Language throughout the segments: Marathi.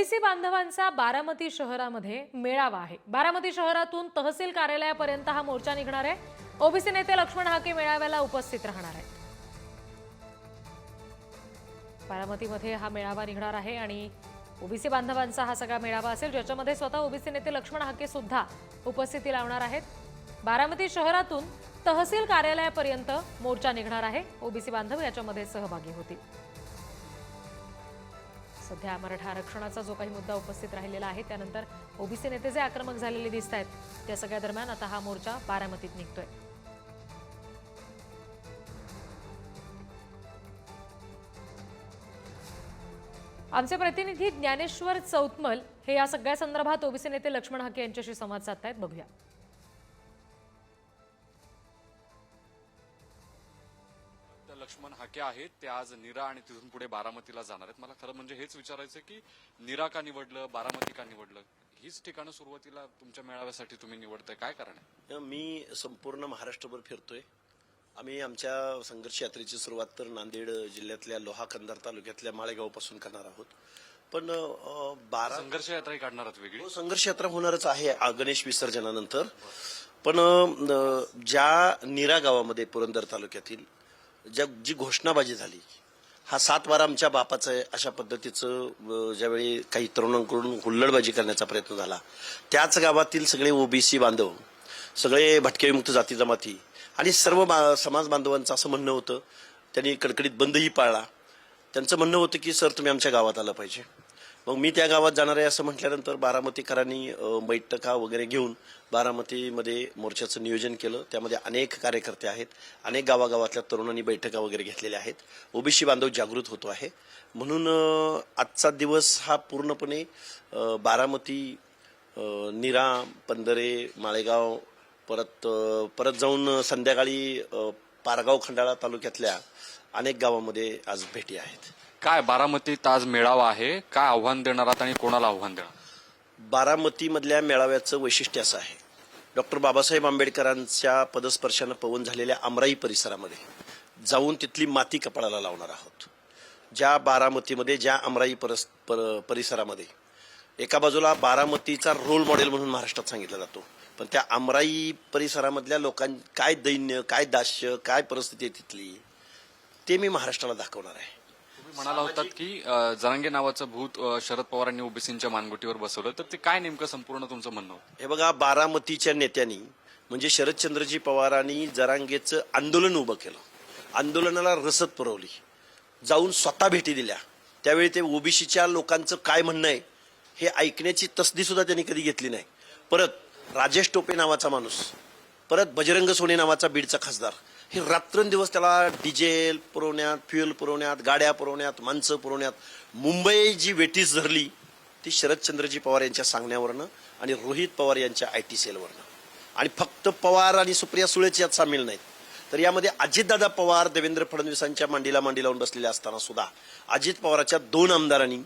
ओबीसी बांधवांचा बारामती शहरामध्ये मेळावा आहे. बारामती शहरातून तहसील कार्यालयापर्यंत हा मोर्चा निघणार आहे. ओबीसी नेते लक्ष्मण हाके मेळाव्याला उपस्थित राहणार आहेत. बारामतीमध्ये हा मेळावा निघणार आहे आणि ओबीसी बांधवांचा हा सगळा मेळावा असेल ज्याच्यामध्ये स्वतः ओबीसी नेते लक्ष्मण हाके सुद्धा उपस्थिती लावणार आहेत. बारामती शहरातून तहसील कार्यालयापर्यंत मोर्चा निघणार आहे. ओबीसी बांधव याच्यामध्ये सहभागी होतील. सध्या मराठा आरक्षणाचा जो काही मुद्दा उपस्थित राहिलेला आहे त्यानंतर ओबीसी नेते जे आक्रमक झालेले दिसत आहेत त्या सगळ्या दरम्यान आता हा मोर्चा बारामतीत निघतोय. आमचे प्रतिनिधी ज्ञानेश्वर चौतमल हे या सगळ्या संदर्भात ओबीसी नेते लक्ष्मण हाके यांच्याशी संवाद साधतायत. बघूया. हाके आहेत ते आज नीरा आणि तिथून पुढे बारामतीला जाणार आहेत. मला खरं म्हणजे हेच विचारायचं की नीरा का निवडलं बारामती का निवडलं? हीच ठिकाणं सुरुवातीला तुमच्या मेळाव्यासाठी तुम्ही निवडताय. काय कारण आहे? मी संपूर्ण महाराष्ट्रभर फिरतोय. आम्ही आमच्या संघर्ष यात्रेची सुरुवात तर नांदेड जिल्ह्यातल्या लोहा कंधार तालुक्यातल्या माळेगावपासून करणार आहोत. पण बारा संघर्ष यात्राही काढणार आहात वेगळी? हो, संघर्ष यात्रा होणारच आहे गणेश विसर्जनानंतर. पण ज्या नीरा गावामध्ये पुरंदर तालुक्यातील ज्या जी घोषणाबाजी झाली हा सात वारा आमच्या बापाचा आहे अशा पद्धतीचं ज्यावेळी काही तरुणांकडून हुल्लडबाजी करण्याचा प्रयत्न झाला त्याच गावातील सगळे ओबीसी बांधव सगळे भटकेविमुक्त जाती जमाती आणि सर्व बा- समाज बांधवांचं असं म्हणणं होतं त्यांनी कडकडीत बंदही पाळला. त्यांचं म्हणणं होतं की सर तुम्ही आमच्या गावात आलं पाहिजे. मग मी त्या गावात जाणार आहे असं म्हटल्यानंतर बारामतीकरांनी बैठका वगैरे घेऊन बारामतीमध्ये मोर्चाचं नियोजन केलं. त्यामध्ये अनेक कार्यकर्ते आहेत अनेक गावागावातल्या तरुणांनी बैठका वगैरे घेतलेल्या आहेत. ओबीसी बांधव जागृत होतो आहे. म्हणून आजचा दिवस हा पूर्णपणे बारामती निरा पंधरे माळेगाव परत परत जाऊन संध्याकाळी पारगाव खंडाळा तालुक्यातल्या अनेक गावामध्ये आज भेटी आहेत. काय बारामतीत आज मेळावा आहे? काय आव्हान देणार आहात आणि कोणाला आव्हान देणार? बारामतीमधल्या मेळाव्याचं वैशिष्ट्य असं आहे. डॉक्टर बाबासाहेब आंबेडकरांच्या पदस्पर्शानं पवन झालेल्या अमराई परिसरामध्ये जाऊन तिथली माती कपाळाला लावणार आहोत. ज्या बारामतीमध्ये ज्या अमराई परस पर- परिसरामध्ये एका बाजूला बारामतीचा रोल मॉडेल म्हणून महाराष्ट्रात सांगितला जातो. पण त्या अमराई परिसरामधल्या लोकां काय दैन्य काय दास्य काय परिस्थिती आहे तिथली ते मी महाराष्ट्राला दाखवणार आहे. म्हणाला होतात की जरांगे नावाचं भूत शरद पवारांनी ओबीसींच्या मानगुटीवर बसवलं. तर ते काय नेमकं संपूर्ण तुमचं म्हणणं होतं? हे बघा बारामतीच्या नेत्यांनी म्हणजे शरदचंद्रजी पवारांनी जरांगेचं आंदोलन उभं केलं. आंदोलनाला रसद पुरवली. जाऊन स्वतः भेटी दिल्या. त्यावेळी ते ओबीसीच्या लोकांचं काय म्हणणं आहे हे ऐकण्याची तसदी सुद्धा त्यांनी कधी घेतली नाही. परत राजेश टोपे नावाचा माणूस परत बजरंग सोने नावाचा बीडचा खासदार हे रात्रंदिवस त्याला डिझेल पुरवण्यात फ्युएल पुरवण्यात गाड्या पुरवण्यात माणसं पुरवण्यात मुंबई जी वेटीस धरली ती शरदचंद्रजी पवार यांच्या सांगण्यावरनं आणि रोहित पवार यांच्या आय टी सेलवरनं. आणि फक्त पवार आणि सुप्रिया सुळेच यात सामील नाहीत. तर यामध्ये अजितदादा पवार देवेंद्र फडणवीसांच्या मांडीला मांडी लावून बसलेले असताना सुद्धा अजित पवाराच्या दोन आमदारांनी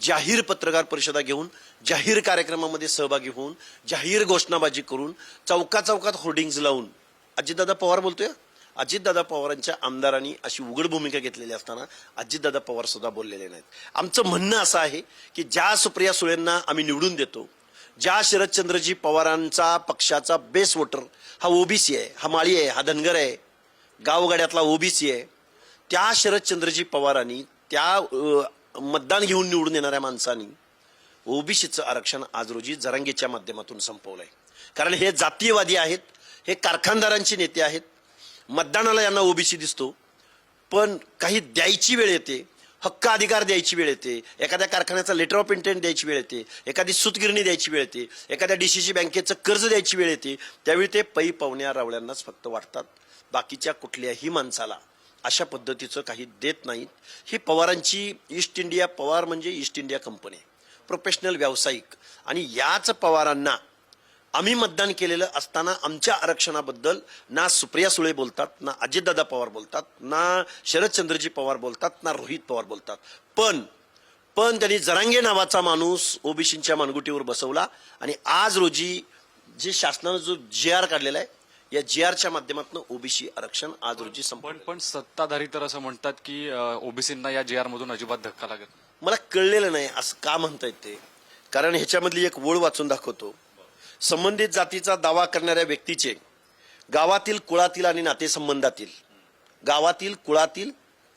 जाहीर पत्रकार परिषदा घेऊन जाहीर कार्यक्रमामध्ये सहभागी होऊन जाहीर घोषणाबाजी करून चौका चौकात होर्डिंग्ज लावून अजितदादा पवार बोलतोय? अजितदादा पवारांच्या आमदारांनी अशी उघड भूमिका घेतलेली असताना अजितदादा पवार सुद्धा बोललेले नाहीत. आमचं म्हणणं असं आहे की ज्या सुप्रिया सुळेंना आम्ही निवडून देतो ज्या शरदचंद्रजी पवारांचा पक्षाचा बेस वोटर हा ओबीसी आहे हा माळी आहे हा धनगर आहे गावगाड्यातला ओबीसी आहे त्या शरदचंद्रजी पवारांनी त्या मतदान घेऊन निवडून येणाऱ्या माणसांनी ओबीसीचं आरक्षण आज रोजी जरांगीच्या माध्यमातून संपवलंय. कारण हे जातीयवादी आहेत हे कारखानदारांचे नेते आहेत मतदानाला यांना ओबीसी दिसतो. पण काही द्यायची वेळ येते हक्क अधिकार द्यायची वेळ येते एखाद्या कारखान्याचा लेटर ऑफ इंटेंट द्यायची वेळ येते एखादी सुतगिरणी द्यायची वेळ येते एखाद्या डी सी सी बँकेचं कर्ज द्यायची वेळ येते त्यावेळी ते पै पाहुण्या रावळ्यांनाच फक्त वाटतात. बाकीच्या कुठल्याही माणसाला अशा पद्धतीचं काही देत नाहीत. ही पवारांची ईस्ट इंडिया पवार म्हणजे ईस्ट इंडिया कंपनी प्रोफेशनल व्यावसायिक. आणि याच पवारांना आम्ही मतदान केलेलं असताना आमच्या आरक्षणाबद्दल ना सुप्रिया सुळे बोलतात ना अजितदादा पवार बोलतात ना शरदचंद्रजी पवार बोलतात ना रोहित पवार बोलतात. पण पण त्यांनी जरांगे नावाचा माणूस ओबीसींच्या मानगुटीवर बसवला आणि आज रोजी जे शासनानं जो जी आर काढलेला आहे या जी आरच्या माध्यमातून ओबीसी आरक्षण आज रोजी संपन्न पण सत्ताधारी तर असं म्हणतात की ओबीसींना या जे आर मधून अजिबात धक्का लागत. मला कळलेलं नाही असं का म्हणतायत ते? कारण ह्याच्यामधली एक ओळ वाचून दाखवतो. संबंधित जातीचा दावा करणाऱ्या व्यक्तीचे गावातील कुळातील आणि नातेसंबंधातील. गावातील कुळातील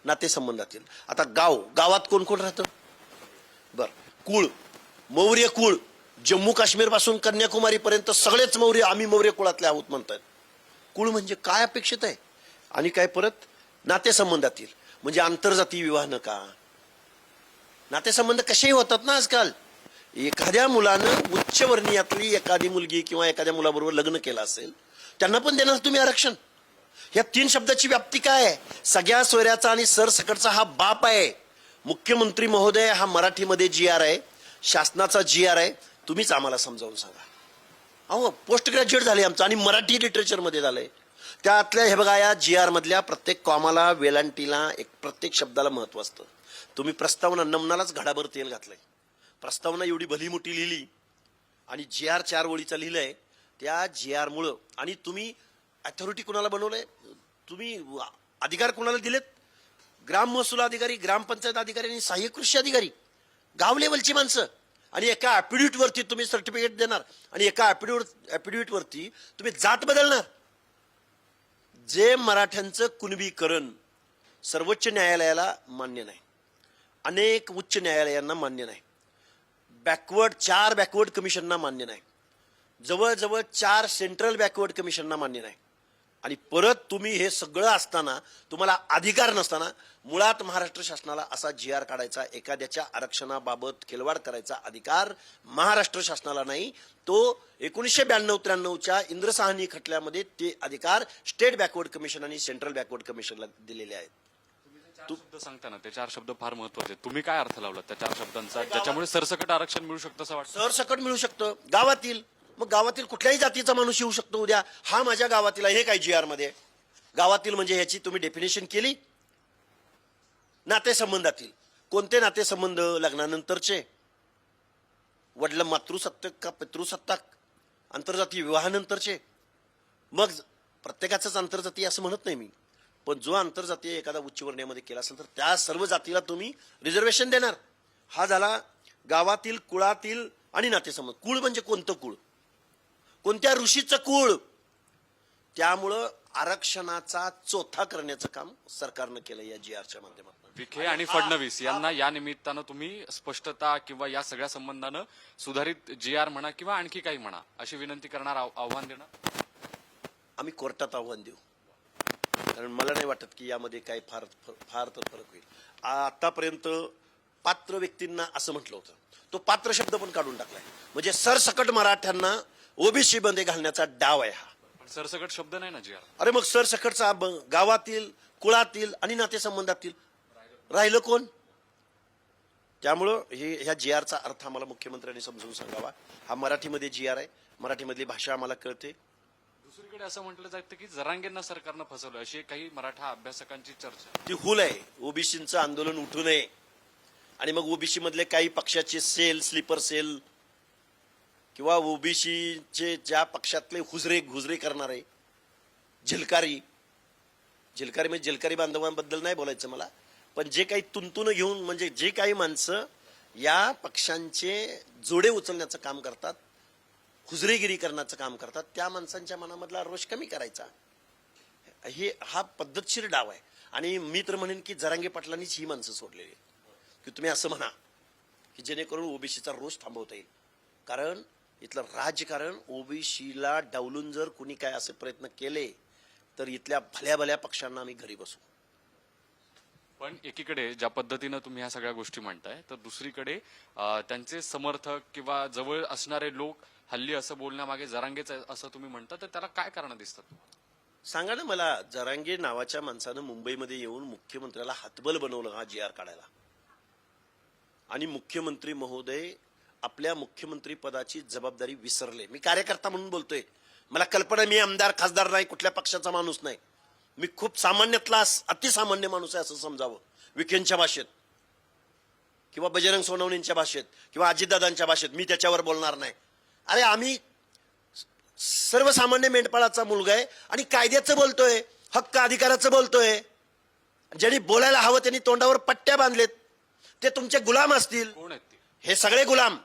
नातेसंबंधातील. आता गाव गावात कोण कोण राहतं? बर. कुळ मौर्य कुळ. जम्मू काश्मीरपासून कन्याकुमारीपर्यंत सगळेच मौर्य आम्ही मौर्य कुळातले आहोत म्हणतात. कुळ म्हणजे काय अपेक्षित आहे? आणि काय परत? नातेसंबंधातील. म्हणजे आंतरजातीय विवाह नका. नातेसंबंध कसेही होतात ना आजकाल? एखाद्या मुलानं उच्चवर्णीयातली एखादी मुलगी किंवा एखाद्या मुलाबरोबर लग्न केलं असेल त्यांना पण देणार तुम्ही आरक्षण. या तीन शब्दाची व्याप्ती काय आहे? सगळ्या सोयऱ्याचा आणि सरसकटचा हा बाप आहे. मुख्यमंत्री महोदय हा मराठीमध्ये जी आर आहे. शासनाचा जी आर आहे. तुम्हीच आम्हाला समजावून सांगा. अहो पोस्ट ग्रॅज्युएट झाले आमचं आणि मराठी लिटरेचरमध्ये झालंय. त्यातल्या हे बघा या जी आर मधल्या प्रत्येक कॉमाला वेलांटीला एक प्रत्येक शब्दाला महत्त्व असतं. तुम्ही प्रस्तावना नमनालाच घडाभर तेल घातलंय. प्रस्तावना एवढी भली मोठी लिहिली आणि जी आर चार ओळीचा लिहिलंय त्या जी आरमुळं आणि तुम्ही अथॉरिटी कुणाला बनवलंय? तुम्ही अधिकार कुणाला दिलेत? ग्राम महसूल अधिकारी ग्रामपंचायत अधिकारी आणि सहाय्यक कृषी अधिकारी. गाव लेवलची माणसं. आणि एका ॲपिड्यूटवरती तुम्ही सर्टिफिकेट देणार. आणि एका ॲपिड्युटवरती तुम्ही जात बदलणार. जे मराठ्यांचं कुणबीकरण सर्वोच्च न्यायालयाला मान्य नाही. अनेक उच्च न्यायालयांना मान्य नाही. बॅकवर्ड चार बॅकवर्ड कमिशनना मान्य नाही. जवळजवळ चार सेंट्रल बॅकवर्ड कमिशनना मान्य नाही. आणि परत तुम्ही हे सगळं असताना तुम्हाला अधिकार नसताना मुळात महाराष्ट्र शासनाला असा जी आर काढायचा एखाद्याच्या आरक्षणाबाबत खेलवाड करायचा अधिकार महाराष्ट्र शासनाला नाही. तो एकोणीसशे ब्याण्णव त्र्याण्णवच्या इंद्रसाहनी खटल्यामध्ये ते अधिकार स्टेट बॅकवर्ड कमिशन आणि सेंट्रल बॅकवर्ड कमिशनला दिलेले आहेत. तू शब्द सांगता ना ते चार शब्द फार महत्त्वाचे तुम्ही काय अर्थ लावला त्या चार शब्दांचा? ज्याच्यामुळे सरसकट आरक्षण मिळू शकतं असं वाटतं? सरसकट मिळू शकतं. गावातील मग गावातील कुठल्याही जातीचा माणूस येऊ शकतो उद्या. हा माझ्या गावातील आहे. हे काय जी आरमध्ये? गावातील म्हणजे ह्याची तुम्ही डेफिनेशन केली? नातेसंबंधातील. कोणते नातेसंबंध लग्नानंतरचे? वडील मातृसत्ताक का पितृसत्ताक? आंतरजातीय विवाहानंतरचे? मग प्रत्येकाचंच आंतरजातीय असं म्हणत नाही मी. पण जो आंतरजातीय एखादा उच्चवर्णीयामध्ये केला असेल तर त्या सर्व जातीला तुम्ही रिझर्वेशन देणार. हा झाला गावातील कुळातील आणि नातेसंबंध. कुळ म्हणजे कोणतं कुळ? कोणत्या ऋषीचं कुळ? त्यामुळं आरक्षणाचा चोथा करण्याचं काम सरकारनं केलं या जी आरच्या माध्यमातून. विखे आणि फडणवीस यांना या निमित्तानं तुम्ही स्पष्टता किंवा या सगळ्या संबंधानं सुधारित जी आर म्हणा किंवा आणखी काही म्हणा अशी विनंती करणार आव- आव्हान देणार? आम्ही कोर्टात आव्हान देऊ. कारण मला नाही वाटत की यामध्ये काय फार फार तर फरक होईल. आतापर्यंत पात्र व्यक्तींना असं म्हटलं होतं. तो पात्र शब्द पण काढून टाकलाय. म्हणजे सरसकट मराठ्यांना ओबीसी मध्ये घालण्याचा डाव आहे हा. सरसकट शब्द नाही ना जी अरे मग सरसकटचा गावातील कुळातील आणि नातेसंबंधातील राहिलं कोण? त्यामुळं हे ह्या जी आरचा अर्थ आम्हाला मुख्यमंत्र्यांनी समजून सांगावा. हा मराठीमध्ये जी आर आहे. मराठीमधली भाषा आम्हाला कळते. दुसरीकडे असं म्हटलं जातं की जरांगेंना सरकारनं फसवलं अशी काही मराठा अभ्यासकांची चर्चा. ती हुल आहे. ओबीसीचं आंदोलन उठू नये. आणि मग ओबीसी मधले काही पक्षाचे सेल स्लीपर सेल किंवा ओबीसीचे ज्या पक्षातले हुजरे घुजरे करणारे झिलकारी झिलकारी म्हणजे झिलकारी बांधवांबद्दल नाही बोलायचं मला पण जे काही तुंतून घेऊन म्हणजे जे काही माणसं या पक्षांचे जोडे उचलण्याचं काम करतात हुजरेगिरी करण्याचं काम करतात त्या माणसांच्या मनामधला रोष कमी करायचा. हे हा पद्धतशीर डाव आहे. आणि मी तर म्हणेन की जरांगे पाटलांनीच ही माणसं सोडलेली की तुम्ही असं म्हणा की जेणेकरून ओबीसीचा रोष थांबवता येईल. कारण इथलं राजकारण ओबीसीला डावलून जर कुणी काय असे प्रयत्न केले तर इथल्या भल्या भल्या पक्षांना आम्ही घरी बसू. पण एकीकडे ज्या पद्धतीनं तुम्ही ह्या सगळ्या गोष्टी म्हणताय तर दुसरीकडे त्यांचे समर्थक किंवा जवळ असणारे लोक हल्ली असं बोलण्यामागे जरांगेच असं तुम्ही म्हणता तर त्याला काय कारण दिसतात? सांगा ना मला जरांगे नावाच्या माणसानं मुंबईमध्ये येऊन मुख्यमंत्र्याला हातबल बनवलं हा जी आर काढायला. आणि मुख्यमंत्री महोदय आपल्या मुख्यमंत्री पदाची जबाबदारी विसरले. मी कार्यकर्ता म्हणून बोलतोय. मला कल्पना मी आमदार खासदार नाही कुठल्या पक्षाचा माणूस नाही. मी खूप सामान्यातला अतिसामान्य माणूस आहे असं समजावं. विखेंच्या भाषेत. किंवा बजरंग सोनवणींच्या भाषेत. किंवा अजितदादांच्या भाषेत. मी त्याच्यावर बोलणार नाही. अरे आम्ही सर्वसामान्य मेंढपाळाचा मुलगा आहे आणि कायद्याचं बोलतोय हक्क अधिकाराचं बोलतोय. ज्यांनी बोलायला हवं त्यांनी तोंडावर पट्ट्या बांधलेत. ते तुमचे गुलाम असतील. हे सगळे गुलाम.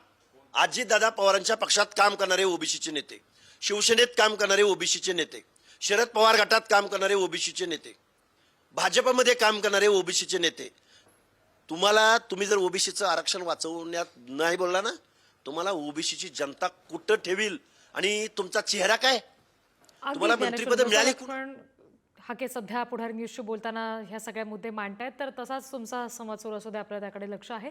दादा पवारांच्या पक्षात काम करणारे ओबीसीचे नेते. शिवसेनेत काम करणारे ओबीसीचे नेते. शरद पवार गटात काम करणारे ओबीसीचे नेते. भाजपमध्ये काम करणारे ओबीसीचे नेते. तुम्हाला तुम्ही जर ओबीसीचं आरक्षण वाचवण्यात नाही बोलला ना तुम्हाला ओबीसीची जनता कुठं ठेवील? आणि तुमचा चेहरा काय? तुम्हाला मंत्रिपदं मिळाली लक्ष्मण हाके सध्या पुढारी न्यूजशी बोलताना ह्या सगळे मुद्दे मांडतायत तर तसाच तुमचा संवाद सुरू असू दे आपलं त्याकडे लक्ष आहे.